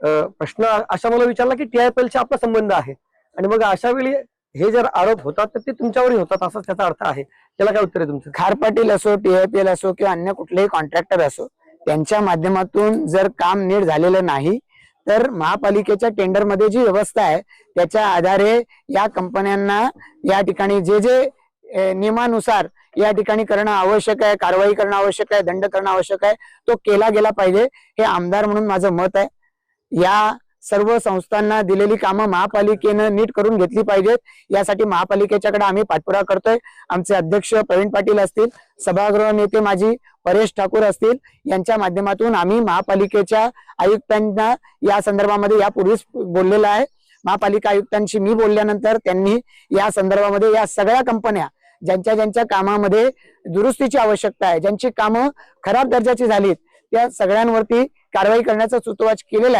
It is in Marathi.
प्रश्न अशा मला विचारला की टीआयपीएलचा आपला संबंध आहे. आणि मग अशा वेळी हे जर आरोप होतात तर ते तुमच्यावरही होतात असा त्याचा अर्थ आहे. त्याला काय उत्तर आहे तुमचं? खार पाटील असो टीआयपीएल असो किंवा अन्य कुठलेही कॉन्ट्रॅक्टर असो त्यांच्या माध्यमातून जर काम नीट झालेलं नाही तर महापालिकेच्या टेंडरमध्ये जी व्यवस्था आहे त्याच्या आधारे या कंपन्यांना या ठिकाणी जे जे नियमानुसार या ठिकाणी करणं आवश्यक आहे कारवाई करणं आवश्यक आहे दंड करणं आवश्यक आहे तो केला गेला पाहिजे हे आमदार म्हणून माझं मत आहे. या सर्व संस्थांना दिलेली कामं महापालिकेनं नीट करून घेतली पाहिजेत. यासाठी महापालिकेच्याकडे आम्ही पाठपुरावा करतोय. आमचे अध्यक्ष प्रवीण पाटील असतील सभागृह नेते माझी परेश ठाकूर असतील यांच्या माध्यमातून आम्ही महापालिकेच्या आयुक्तांना या संदर्भामध्ये यापूर्वीच बोललेलं आहे. महापालिका आयुक्तांशी मी बोलल्यानंतर त्यांनी या संदर्भामध्ये या सगळ्या कंपन्या ज्यांच्या ज्यांच्या कामामध्ये दुरुस्तीची आवश्यकता आहे ज्यांची कामं खराब दर्जाची झालीत त्या सगळ्यांवरती कारवाई करण्याचा सुतवाच केलेला आहे.